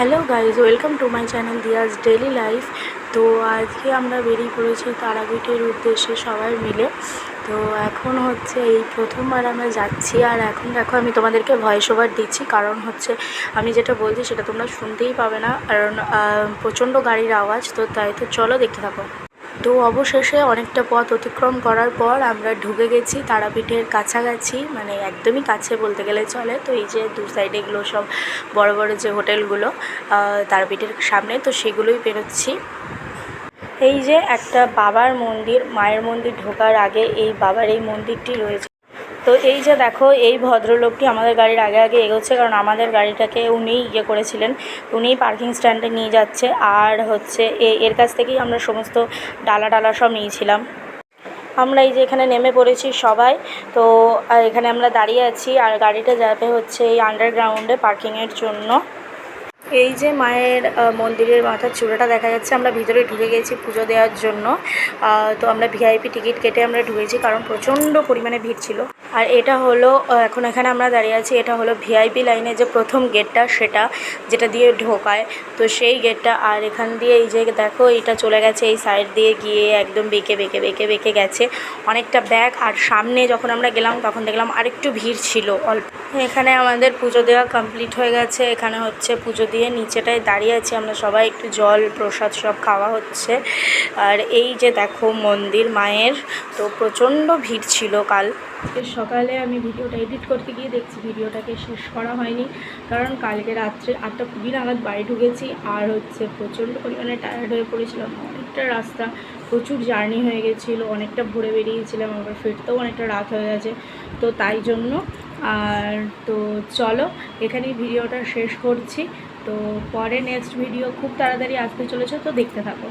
Hello guys, welcome to my channel Diaz daily life. তো আজকে আমরা বেরিয়ে পড়েছি তারাপীঠের উদ্দেশ্যে সবাই মিলে। তো এখন হচ্ছে এই প্রথমবার আমরা যাচ্ছি, আর এখন দেখো আমি তোমাদেরকে ভয়েস ওভার দিচ্ছি। কারণ হচ্ছে আমি যেটা বলছি সেটা তোমরা শুনতেই পাবে না, কারণ প্রচণ্ড গাড়ির আওয়াজ। তো তাই তো চলো দেখতে থাকো। তো অবশেষে অনেকটা পথ অতিক্রম করার পর আমরা ঢুকে গেছি তারাপীঠের কাছাকাছি মানে একদমই কাছে বলতে গেলে চলে। তো এই যে দু সাইডে এগুলো সব বড় বড় যে হোটেলগুলো তারাপীঠের সামনে, তো সেগুলোই বেরোচ্ছি। এই যে একটা বাবার মন্দির, মায়ের মন্দির ঢোকার আগে এই বাবার এই মন্দিরটি রয়েছে। তো এই যে দেখো, এই ভদ্রলোকটি আমাদের গাড়ির আগে আগে এগোচ্ছে, কারণ আমাদের গাড়িটাকে উনিই ইয়ে করেছিলেন। উনিই পার্কিং স্ট্যান্ডে নিয়ে যাচ্ছে, আর হচ্ছে এর কাছ থেকেই আমরা সমস্ত ডালা ডালা সব নিয়েছিলাম। আমরা এই যে এখানে নেমে পড়েছি সবাই, তো এখানে আমরা দাঁড়িয়ে আছি, আর গাড়িটা যাবে হচ্ছে এই আন্ডারগ্রাউন্ডে পার্কিংয়ের জন্য। এই যে মায়ের মন্দিরের মাথার চূড়াটা দেখা যাচ্ছে, আমরা ভিতরে ঢুকে গেছি পুজো দেওয়ার জন্য। তো আমরা ভিআইপি টিকিট কেটে আমরা ঢুকেছি, কারণ প্রচণ্ড পরিমাণে ভিড় ছিল। আর এটা হলো এখন এখানে আমরা দাঁড়িয়ে আছি, এটা হলো ভিআইপি লাইনে যে প্রথম গেটটা, সেটা যেটা দিয়ে ঢোকায়। তো সেই গেটটা, আর এখান দিয়ে এই যে দেখো, এটা চলে গেছে এই সাইড দিয়ে গিয়ে একদম বেঁকে বেঁকে বেঁকে বেঁকে গেছে। অনেকটা ব্যাগ আর সামনে যখন আমরা গেলাম, তখন দেখলাম আরেকটু ভিড় ছিল, অল্প। এখানে আমাদের পুজো দেওয়া কমপ্লিট হয়ে গেছে। এখানে হচ্ছে পুজো দিয়ে নিচেটায় দাঁড়িয়ে আছি আমরা সবাই, একটু জল, প্রসাদ সব খাওয়া হচ্ছে। আর এই যে দেখো মন্দির মায়ের, তো প্রচণ্ড ভিড় ছিল কাল। সকালে আমি ভিডিওটা এডিট করতে গিয়ে দেখছি ভিডিওটাকে শেষ করা হয়নি। কারণ কালকে রাত্রে আটটা কুড়ি নাগাদ বাড়ি ঢুকেছি আর হচ্ছে প্রচণ্ড পরিমাণে টায়ার্ড হয়ে পড়েছিলাম। অনেকটা রাস্তা, প্রচুর জার্নি হয়ে গেছিল, অনেকটা ভোরে বেরিয়েছিলাম, আবার ফিরতেও অনেকটা রাত হয়ে গেছে। তো তাই জন্য, আর তো চলো, এখানেই ভিডিওটা শেষ করছি। তো পরে নেক্সট ভিডিও খুব তাড়াতাড়ি আসতে চলেছে, তো দেখতে থাকো।